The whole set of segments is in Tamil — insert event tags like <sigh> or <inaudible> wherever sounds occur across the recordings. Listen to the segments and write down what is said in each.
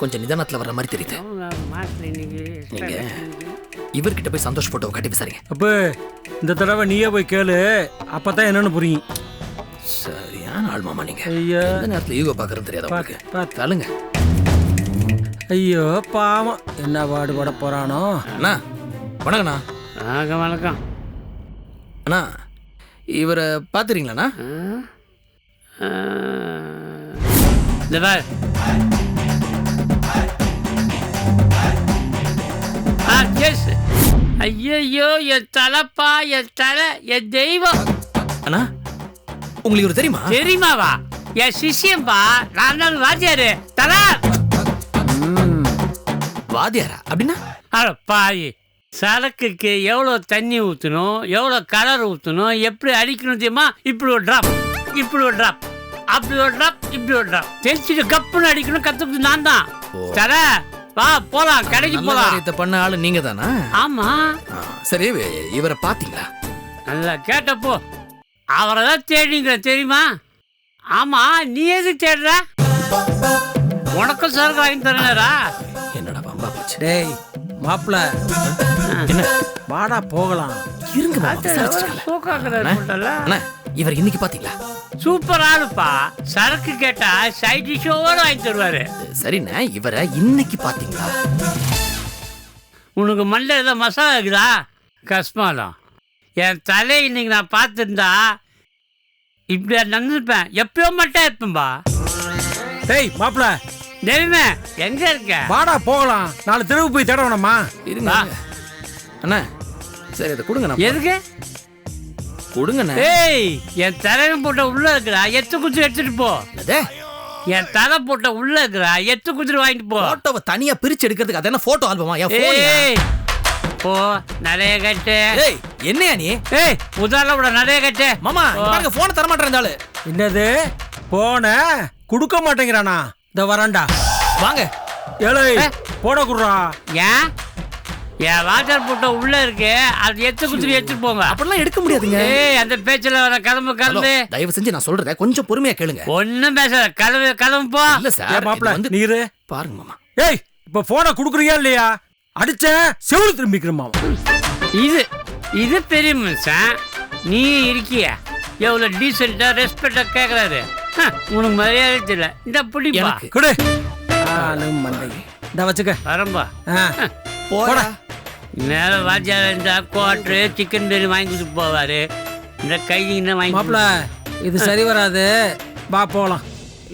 கொஞ்சம் நிதானத்துல வர்ற மாதிரி தெரியுது. நீங்க இவர்கிட்ட போய் சந்தோஷ் போட்டோ கட்டி விசாரிங்க. அப்போ இந்த தடவை நீயே போய் கேளு. அப்பதான் என்னன்னு புரியும். சரியான ஆள் மாமா நீங்க. ஐயா. எந்த நேரத்துல ஈகோ பாக்குறது தெரியாதா உங்களுக்கு? பார்த்து தள்ளுங்க. ஐயோ பாவம். என்ன பாடுபட போறானோ? அண்ணா வணக்கண்ணா வணக்கம் வணக்கம். அண்ணா இவரை பாத்துறீங்களாண்ணா? ஆ, இந்த எஸ். ஐயையோ என் தலைப்பா என் தலை என் தெய்வம். அண்ணா உங்களுக்கு இவர் தெரியுமா? தெரியுமாவா? என் சிஷ்யம்பா நான் தான் வாத்தியாரு. தலா! வாத்தியாரா? அப்படின்னா? அட பாவி. சரக்குக்கு எவ்வளோ தண்ணி ஊற்றணும் எவ்வளோ கலர் ஊற்றணும் எப்படி அடிக்கணும் தெரியுமா? இப்படி ஒரு ட்ராப் இப்படி ஒரு ட்ராப் அப்படி ஒரு ட்ராப் இப்படி ஒரு ட்ராப் தெரிச்சுட்டு கப்புன்னு அடிக்கணும் கற்றுக்குது நான் தான். தர வா போலாம் கடைக்கு நல்ல போலாம். காரியத்தை பண்ண ஆளு நீங்க தானா ஆமா சரி இவரை பாத்தீங்களா? நல்லா கேட்டப்போ அவரை தான் தேடிங்கிற தெரியுமா? ஆமா நீ எது தேடுற? உனக்கும் சரக்கு வாங்கி தரேனரா என்னடா பம்பா போச்சு? டேய் மாப்பிள. என்ன? வாடா போகலாம். இருங்க மாமா, விசாரிச்சுக்கல. அண்ணா இவர் இன்னைக்கு பாத்தீங்களா? சூப்பர் ஆளுப்பா. சரக்கு கேட்டா சைட் டிஷ்ஷோட வாங்கி தருவாரு. சரிண்ணே இவரை இன்னைக்கு பாத்தீங்களா? உனக்கு மண்டை ஏதோ மசாலா இருக்குதா? கஸ்மாலம் என் தலையை இன்னைக்கு நான் பார்த்துருந்தா இப்படியா நடந்துருப்பேன். எப்பயோ மட்டும் இருப்பேன்பா டேய் மாப்பிள. தெய்வமே எங்க இருக்க? வாடா போகலாம். நாலு தெருவு போய் தேட வேணாமா இருங்க வா. இருங்க. அண்ணா சரி இதை கொடுங்க நான் எதுக்கு? கொடுங்கண்ணே. ஏய் என் தலைவன் போட்ட உள்ள இருக்கிறா எத்து குச்சி எடுத்துட்டு போ. என்னதே? என் தலை போட்ட உள்ள இருக்கிறா எத்து குச்சிட்டு வாங்கிட்டு போ. போட்டோவை தனியா பிரிச்சு எடுக்கிறதுக்கு அது என்ன போட்டோ ஆல்பமா என் போனியா? ஏய் போ நிறைய கட்டு. ஏய் என்னையா நீ? ஏய் உதாரண விட நிறைய கட்டு. மாமா இங்க பாருங்க போனை தர மாட்டேன் இந்த ஆளு. என்னது? போன கொடுக்க மாட்டேங்கிறானா? இந்த வரான்டா. வாங்க. ஏழை. போட குடுறா. ஏன்? என் வாட்டர் போட்ட உள்ள இருக்கு. அது எத்து குச்சிட்டு எடுத்துட்டு போங்க. அப்படிலாம் எடுக்க முடியாதுங்க. ஏய் அந்த பேச்சுல வர ஹலோ, கிளம்பு தயவு செஞ்சு நான் சொல்றத கொஞ்சம் பொறுமையா கேளுங்க. ஒன்னும் பேச கிளம்பு கிளம்பு போ. இல்ல ஏ சார் மாப்பிள வந்து நீரு. பாருங்க மாமா. ஏய் இப்ப போனை குடுக்குறியா இல்லையா? அடிச்சேன் செவுடு திரும்பிக்கிறமா இது இது பெரிய மனுஷன். நீ இருக்கிய. எவ்வளவு டீசெண்டா ரெஸ்பெக்டா கேக்குறாரு. ஹ, உனக்கு மரியாதை தெரியல. இந்த பிடிப்பா குடு. ஆளும் மண்டை. இந்த வச்சுக்க. வரம்பா. ஆ, போடா. நேரம் வாத்தியார் இருந்தா குவாட்ரு சிக்கன் பிரியாணி வாங்கி கொடுத்து போவாரு. இந்த கைதிங்க வாங்கி மாப்பிள இது சரி வராது. வா போகலாம்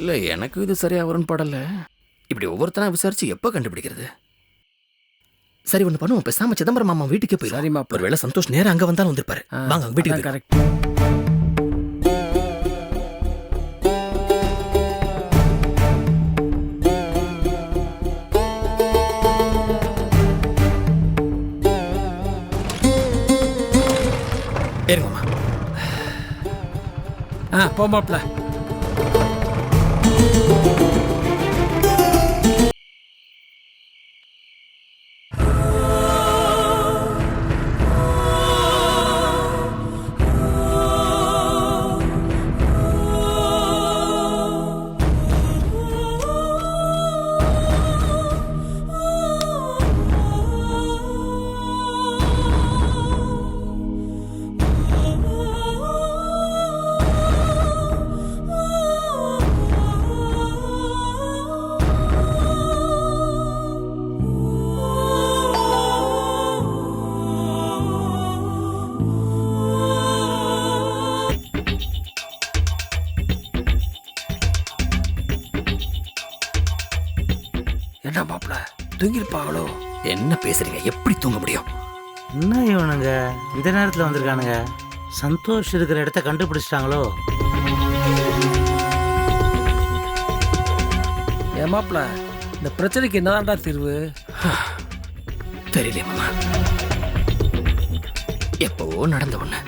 இல்ல எனக்கு இது சரியா வரும்னு படல. இப்படி ஒவ்வொருத்தனா விசாரிச்சு எப்ப கண்டுபிடிக்கிறது? சரி ஒண்ணு பண்ணுவோம். பேசாம சிதம்பரம் மாமா வீட்டுக்கே போயிடும் சரி மாப்பிள. ஒருவேளை சந்தோஷ் நேரா அங்க வந்தாலும் வந்திருப்பாரு. வாங்க வீட்டுக்கு. கரெக்ட் ஏறுங்க மாமா ஆ போ தூங்கிருப்பாங்களோ என்ன பேசுறீங்க? எப்படி தூங்க முடியும்? என்ன இவனுங்க? இந்த நேரத்தில் வந்திருக்கானுங்க. சந்தோஷ் இருக்கிற இடத்த கண்டுபிடிச்சிட்டாங்களோ? ஏன் மாப்பிள இந்த பிரச்சனைக்கு என்னதான்டா தீர்வு? தெரியல மாமா. எப்பவோ நடந்த ஒண்ணு.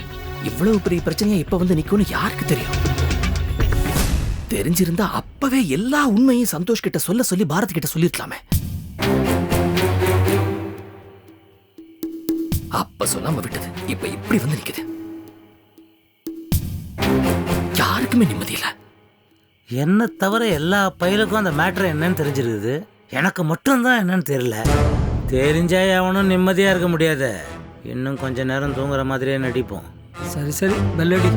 இவ்வளவு பெரிய பிரச்சனையா இப்ப வந்து நிக்கும்னு யாருக்கு தெரியும்? தெரிஞ்சிருந்தா அப்பவே எல்லா உண்மையும் சந்தோஷ் கிட்ட சொல்ல சொல்லி பாரத் கிட்ட சொல்லிருக்கலாமே. அப்ப சொல்லாம விட்டது. இப்ப இப்படி வந்து நிக்குது. யாருக்கு யாருக்குமே நிம்மதி இல்ல. என்ன தவிர எல்லா பையலுக்கும் அந்த மேட்ரு என்னன்னு தெரிஞ்சிருக்குது. எனக்கு மட்டும்தான் என்னன்னு தெரியல. தெரிஞ்சா எவனும் நிம்மதியாக இருக்க முடியாது. இன்னும் கொஞ்ச நேரம் தூங்குற மாதிரியே நடிப்போம். சரி சரி. பெல்லடி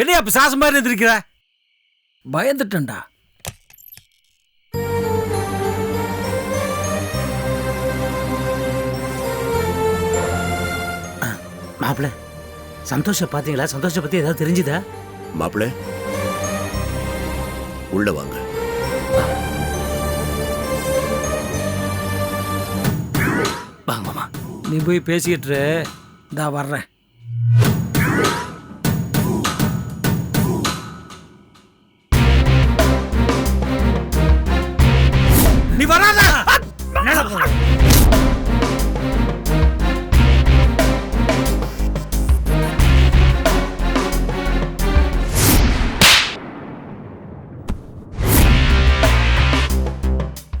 என்னையா இப்ப சாசம் மாதிரி இருந்திருக்கிற பயந்துட்டேன்டா. மாப்பிள்ள சந்தோஷ பார்த்தீங்களா? சந்தோஷ பற்றி ஏதாவது தெரிஞ்சுதா? மாப்பிள்ள உள்ள வாங்க. வாங்க மாமா. நீ போய் பேசிக்கிட்டு. இந்தா வர்றேன்.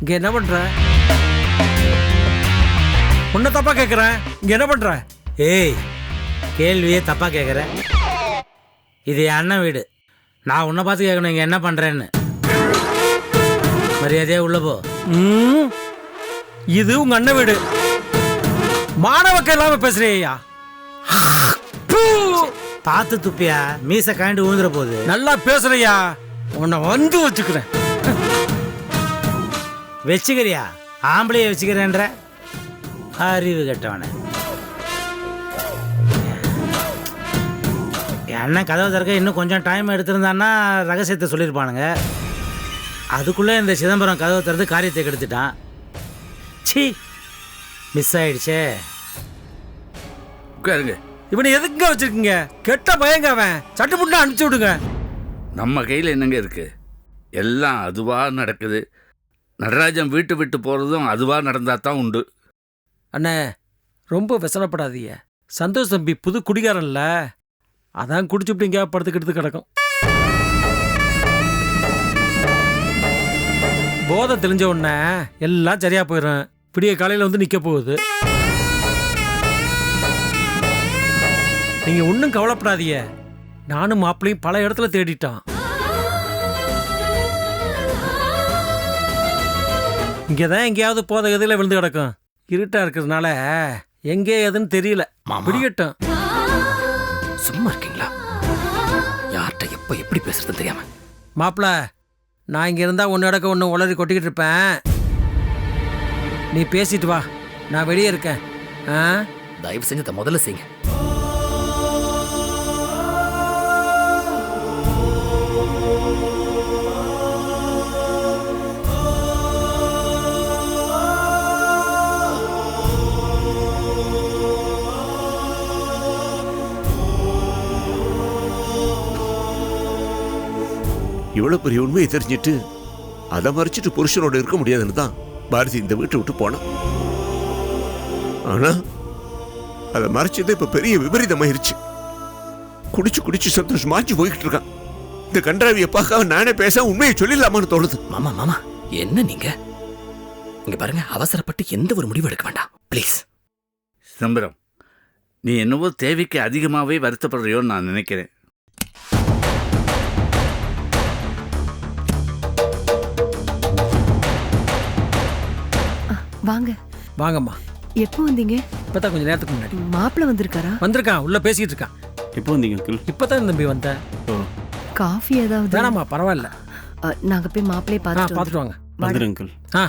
இங்க என்ன பண்ற? உன்னை தப்பா கேக்குறேன். இங்க என்ன பண்ற? ஏய் கேள்வியே தப்பாக கேட்குற இது என் அண்ணன் வீடு. நான் உன்னை பார்த்து கேட்கணும் இங்கே என்ன பண்ணுறேன்னு மரியாதையாக உள்ள போ. ம், இது உங்க அண்ணன் வீடு. மாணவக்க இல்லாம பேசுறியா பார்த்து துப்பியா? மீசை காண்டி விழுந்துற போகுது நல்லா பேசுறியா உன்னை வந்து வச்சுக்கிறேன். வச்சுக்கிறியா? ஆம்பளைய வச்சுக்கிறேன்ற அறிவு கெட்டவன. என் அண்ணன் கதவை திறக்க இன்னும் கொஞ்சம் டைம் எடுத்திருந்தான்னா ரகசியத்தை சொல்லியிருப்பானுங்க. அதுக்குள்ளே இந்த சிதம்பரம் கதவை திறந்து காரியத்தை கெடுத்துட்டான். சி மிஸ் ஆயிடுச்சே. உட்காருங்க. இவனை எதுக்குங்க வச்சிருக்கீங்க? கெட்ட பயங்க அவன். சட்டு புட்டு அனுப்பிச்சு விடுங்க. நம்ம கையில் என்னங்க இருக்கு? எல்லாம் அதுவாக நடக்குது. நடராஜன் வீட்டு விட்டு போகிறதும் அதுவாக நடந்தால் தான் உண்டு. அண்ணே ரொம்ப விசனப்படாதீங்க. சந்தோஷ் தம்பி புது குடிகாரன்ல. அதான் குடிச்சுட்டு இங்கே படுத்துக்கிட்டு கிடக்கும். போதை தெளிஞ்ச உடனே எல்லாம் சரியா போயிடும் விடிய காலையில் வந்து நிற்க போகுது. நீங்கள் ஒன்றும் கவலைப்படாதீங்க. நானும் மாப்பிளையும் பல இடத்துல தேடிட்டான் இங்கே தான் எங்கேயாவது போத கதையில் விழுந்து கிடக்கும். இருட்டா இருக்கிறதுனால எங்கே எதுன்னு தெரியல. பிடிக்கட்டும். சும்மா இருக்கீங்களா? யார்கிட்ட எப்ப எப்படி பேசுறதுன்னு தெரியாம. மாப்பிள நான் இங்கே இருந்தால் ஒன்று இடக்க ஒன்று உளறி கொட்டிக்கிட்டு இருப்பேன். நீ பேசிட்டு வா. நான் வெளியே இருக்கேன். ஆ? தயவு செஞ்சு இதை முதல்ல செய்யுங்க. இவ்வளவு பெரிய உண்மையை தெரிஞ்சிட்டு அதை மறைச்சிட்டு புருஷனோட இருக்க முடியாதுன்னு தான் பாரதி இந்த வீட்டை விட்டு போனான். ஆனா அதை மறைச்சது இப்ப பெரிய விபரீதமாயிருச்சு. குடிச்சு குடிச்சு சந்தோஷம் மாற்றி போய்கிட்டு இருக்கான். இந்த கன்றாவியை பார்க்காம நானே பேச உண்மையை சொல்லிடலாமான்னு தோணுது. மாமா மாமா என்ன நீங்க? இங்க பாருங்க அவசரப்பட்டு எந்த ஒரு முடிவு எடுக்க வேண்டாம். ப்ளீஸ் சிதம்பரம் நீ என்னவோ தேவைக்கு அதிகமாகவே வருத்தப்படுறியோன்னு நான் நினைக்கிறேன். வாங்க. வாங்கம்மா. எப்போ வந்தீங்க? இப்பதான் கொஞ்சம் நேரத்துக்கு முன்னாடி. மாப்பிள்ள வந்திருக்காரா? வந்திருக்கான் உள்ள பேசிக்கிட்டு இருக்கான் எப்போ வந்தீங்க அங்கிள்? இப்பதான் தம்பி வந்தேன் காஃபி ஏதாவது? வேணாம்மா பரவாயில்ல. நாங்க போய் மாப்பிள்ளைய ஆ பார்த்துட்டு வாங்க. வந்துடு அங்கிள். ஆ.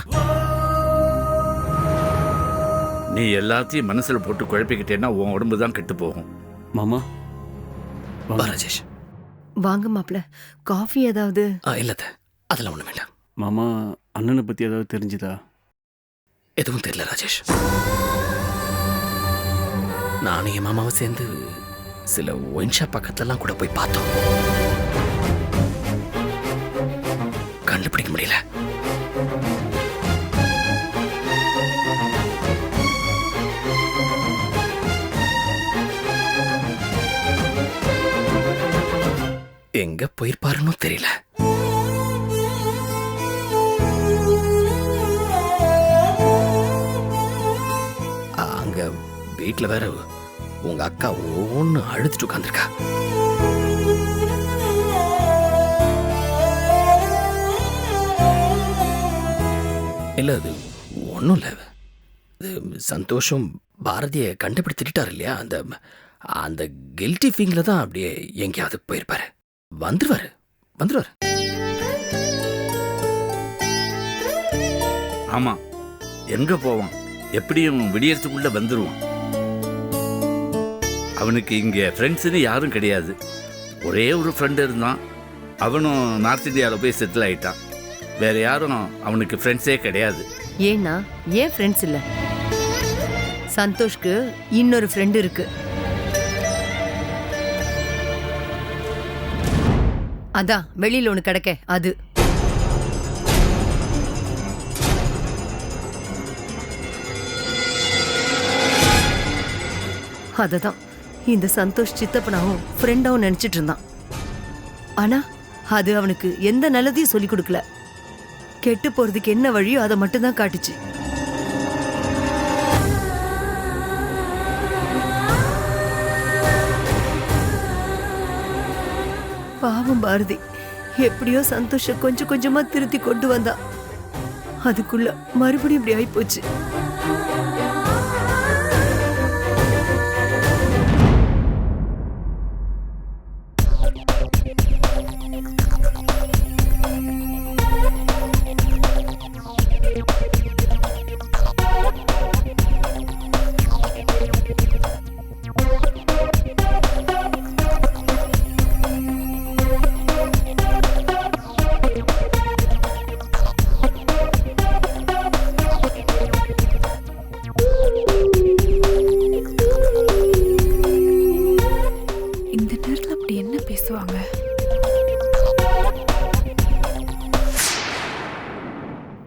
நீ எல்லாத்தையும் மனசில் போட்டு குழப்பிக்கிட்டேன்னா உன் உடம்பு தான் கெட்டு போகும். மாமா வா ராஜேஷ். வாங்க மாப்பிள்ள காஃபி ஏதாவது? ஆ இல்லத அதெல்லாம் ஒண்ணு வேண்டாம் மாமா அண்ணனை பற்றி ஏதாவது தெரிஞ்சுதா? எதுவும் தெரியல ராஜேஷ். நானும் என் மாமாவும் சேர்ந்து சில ஒயின்ஷா ஷாப் பக்கத்துலலாம் கூட போய் பார்த்தோம். கண்டுபிடிக்க முடியல. எங்க போயிருப்பாருன்னு தெரியல. வீட்டில் வேற உங்க அக்கா ஒன்று அழுதுட்டு உட்காந்துருக்கா இல்லை அது ஒன்றும் இல்லை. இது சந்தோஷம் பாரதியை கண்டுபிடி திட்டார் இல்லையா? அந்த அந்த கில்ட்டி ஃபீங்கில் தான் அப்படியே எங்கேயாவது போயிருப்பாரு. வந்துருவாரு வந்துருவாரு. ஆமாம் எங்கே போவான்? எப்படியும் விடியறதுக்குள்ளே வந்துடுவான் அவனுக்கு இங்கே ஃப்ரெண்ட்ஸுன்னு யாரும் கிடையாது. ஒரே ஒரு ஃப்ரெண்டு இருந்தான். அவனும் நார்த் இந்தியாவில் போய் செட்டில் ஆயிட்டான். வேற யாரும் அவனுக்கு ஃப்ரெண்ட்ஸே கிடையாது. ஏன்னா ஏன் ஃப்ரெண்ட்ஸ் இல்லை? சந்தோஷ்க்கு இன்னொரு ஃப்ரெண்டு இருக்கு. அதான் வெளியில் ஒன்று கிடைக்க அது. அதுதான். இந்த சந்தோஷ் சித்தப்பனாவும் ஃப்ரெண்டாவும் நினைச்சிட்டு இருந்தான் ஆனா அது அவனுக்கு எந்த நல்லதையும் சொல்லி கொடுக்கல. கெட்டு போறதுக்கு என்ன வழியோ அதை மட்டும்தான் காட்டுச்சு. பாவம் பாரதி. எப்படியோ சந்தோஷ கொஞ்சம் கொஞ்சமா திருத்தி கொண்டு வந்தா. அதுக்குள்ள மறுபடியும் இப்படி ஆயிப்போச்சு.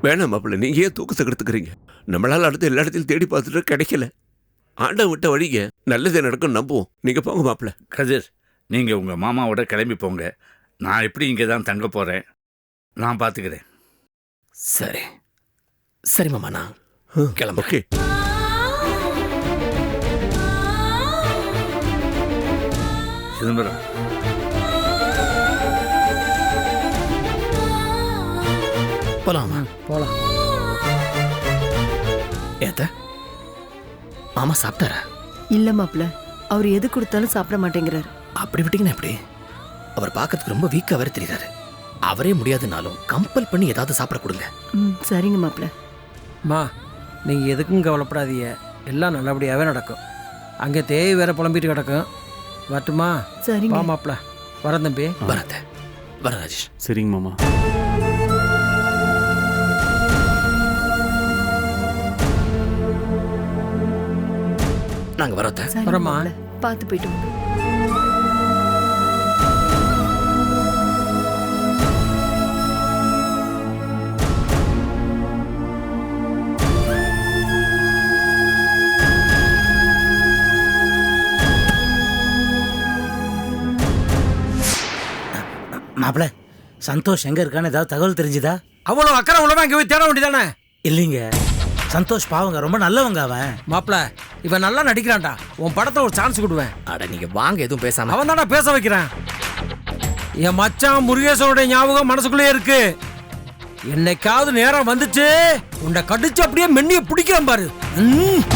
வேணாம் மாப்பிள்ள நீங்க ஏன் தூக்கத்தை கெடுத்துக்கிறீங்க? நம்மளால அடுத்து எல்லா இடத்தையும் தேடி பார்த்துட்டு கிடைக்கல. ஆண்டன் விட்ட வழிங்க நல்லதே நடக்கும் நம்புவோம். நீங்க போங்க மாப்பிள்ள. கதிர் நீங்கள் உங்கள் மாமாவோட கிளம்பி போங்க. நான் எப்படி இங்கே தான் தங்க போகிறேன் நான் பார்த்துக்கிறேன் சரி. சரி மாமா நான் கிளம்புறேன். ஓகே. சிதம்பரம் போலாமா? போகலாம் ஏத்த மாமா சாப்பிட்டாரா? இல்ல மாப்ள அவர் எது கொடுத்தாலும் சாப்பிட மாட்டேங்கிறாரு. அப்படி விட்டீங்கன்னா எப்படி? அவர் பார்க்கறதுக்கு ரொம்ப வீக்கா வேற தெரியுறாரு. அவரே முடியாதுனாலும் கம்பல் பண்ணி ஏதாவது சாப்பிட கொடுங்க. ம் சரிங்க மாப்ள மா நீங்கள் எதுக்கும் கவலைப்படாதீங்க. எல்லாம் நல்லபடியாகவே நடக்கும். அங்கே தேய் வேற புலம்பிட்டு கிடக்கும். வரட்டுமா? சரிங்க. வா மாப்ள வரேன் தம்பி. வரத வர ராஜேஷ். சரிங்க மாமா. நாங்க வரோத்த. பார்த்து போயிட்டு வாங்க. மாப்பிள சந்தோஷ் எங்க இருக்கான்னு ஏதாவது தகவல் தெரிஞ்சுதா? அவ்வளோ அக்கறை உள்ளவன் அங்கே போய் தேட வேண்டியதானே? இல்லைங்க. சந்தோஷ் பாவங்க ரொம்ப நல்லவங்க அவன். மாப்ள இவன் நல்லா நடிக்கிறான்டா. உன் படத்தை ஒரு சான்ஸ் கொடுவேன். அட நீங்க வாங்க எதுவும் பேசாம. அவன் தானே பேச வைக்கிறேன். என் மச்சான் முருகேசனுடைய ஞாபகம் மனசுக்குள்ளே இருக்கு. என்னைக்காவது நேரம் வந்துச்சு உன்னை கடிச்சு அப்படியே மென்னிய பிடிக்கிறேன் பாரு. <laughs>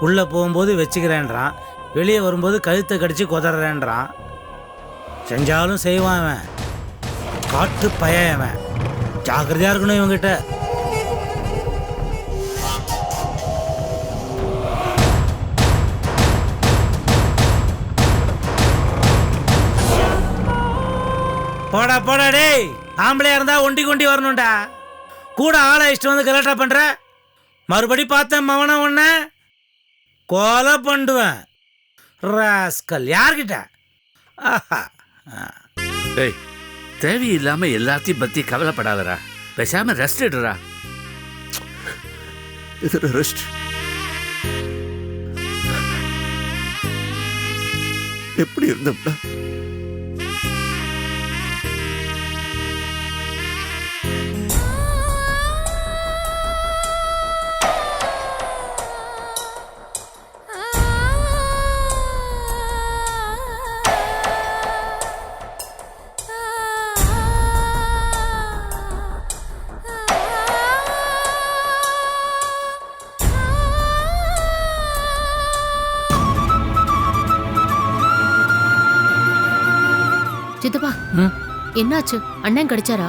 உள்ள போகும்போது வச்சுக்கிறேன்றான். வெளியே வரும்போது கழுத்தை கடிச்சு குதறேன்றான் செஞ்சாலும் செய்வான் அவன் காட்டு பையன் அவன் ஜாக்கிரதையா இருக்கணும் இவங்கிட்ட. ஆம்பளையா இருந்தா ஒண்டி கொண்டி வரணும்டா. கூட ஆளை இஷ்டம் வந்து கலெக்டா பண்ற? மறுபடி பார்த்தேன் மவன உன்ன. கொலை பண்ணுவேன் ராஸ்கல் யார்கிட்ட? ஆஹா. ஆ. டேய் தேவையில்லாமல் எல்லாத்தையும் பற்றி கவலைப்படாதடா. பேசாமல் ரெஸ்ட் எடுறா இது ரெஸ்ட் எப்படி இருந்தோம்னா என்னாச்சு? அண்ணன் கிடைச்சாரா?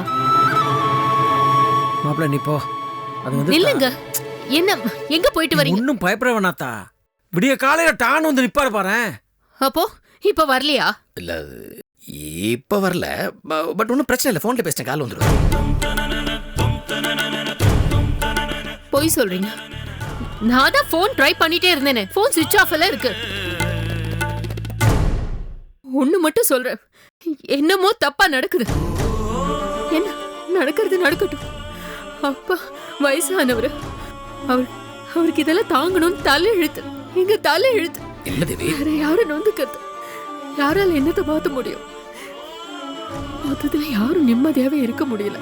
மாப்பிள்ள நீ போ. அது வந்து நில்லுங்க. என்ன எங்க போயிட்டு வரீங்க? ஒன்னும் பயப்பட வேணாத்தா விடிய காலையில டான் வந்து நிப்பாரு பாரேன் அப்போ இப்ப வரலையா? இல்லை அது இப்போ வரல. பட் ஒன்றும் பிரச்சனை இல்லை. ஃபோனில் பேசிட்டேன். கால் வந்துடும் பொய் சொல்றீங்க. நான் தான் ஃபோன் ட்ரை பண்ணிட்டே இருந்தேனே. ஃபோன் சுவிட்ச் ஆஃப்ல இருக்கு. ஒண்ணு மட்டும் சொல்றேன். என்னமோ தப்பா நடக்குது. என்ன நடக்கிறது நடக்கட்டும். அப்பா வயசானவர். அவர் அவருக்கு இதெல்லாம் தாங்கணும்னு தலை இழுத்து எங்க தலை இழுத்து இல்லை தேவி வேற யாரும் நொந்துக்கிறது. யாரால என்னத்தை மாத்த முடியும்? மொத்தத்துல யாரும் நிம்மதியாவே இருக்க முடியல.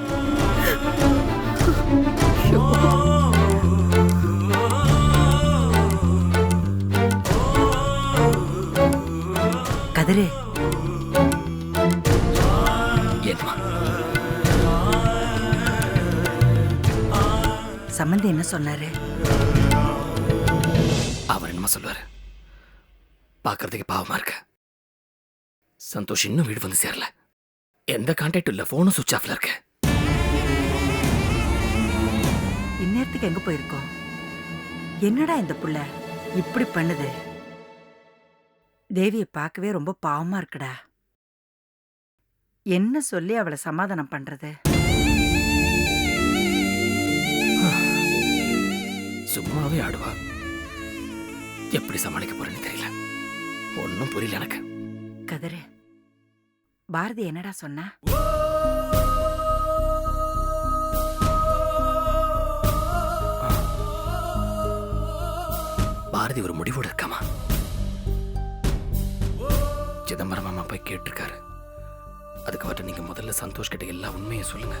ஐயோ. கதிரு சம்மந்தி என்ன சொன்னாரு? அவர் என்னமா சொல்லுவார். பார்க்கறதுக்கு பாவமா இருக்க. சந்தோஷ் இன்னும் வீடு வந்து சேரல. எந்த கான்டாக்டும் இல்லை ஃபோனும் சுவிட்ச் ஆஃப்ல இருக்கு. இந்நேரத்துக்கு எங்க போயிருக்கோம்? என்னடா இந்த புள்ள? இப்படி பண்ணுது? தேவியை பார்க்கவே ரொம்ப பாவமா இருக்குடா. என்ன சொல்லி அவளை சமாதானம் பண்றது? சும்மாவே ஆடுவா. எப்படி சமாளிக்க போறேன்னு தெரியல. ஒன்றும் புரியல எனக்கு. கதிரு பாரதி என்னடா சொன்னா? பாரதி ஒரு முடிவோட இருக்காமா? சிதம்பரம் மாமா போய் கேட்டிருக்காரு. அதுக்கு அவர்கிட்ட நீங்க முதல்ல சந்தோஷ் கிட்ட எல்லா உண்மையும் சொல்லுங்க.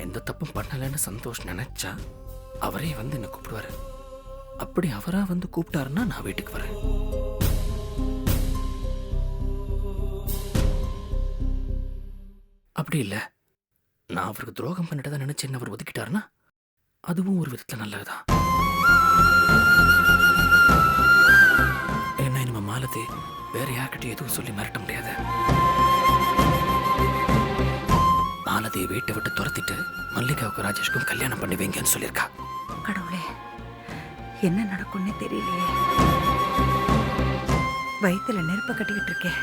நான் எந்த தப்பும் பண்ணலைன்னு சந்தோஷ் நினைச்சா அவரே வந்து என்ன கூப்பிடுவாரு. அப்படி அவரா வந்து கூப்பிட்டாருன்னா நான் வீட்டுக்கு வரேன். அப்படி இல்ல. நான் அவருக்கு துரோகம் பண்ணிட்டதா நினைச்சு என்ன அவர் ஒதுக்கிட்டாருன்னா அதுவும் ஒரு விதத்துல நல்லதுதான். என்ன நம்ம மாலதி வேற யார்கிட்டயும் எதுவும் சொல்லி மிரட்ட முடியாது. மாலதியை வீட்டை விட்டு துரத்திட்டு மல்லிகாவுக்கு ராஜேஷ்க்கும் கல்யாணம் பண்ணுவீங்கன்னு சொல்லியிருக்கா. கடவுளே என்ன நடக்கும்னே தெரியலையே. வயித்துல நெருப்பை கட்டிக்கிட்டு இருக்கேன்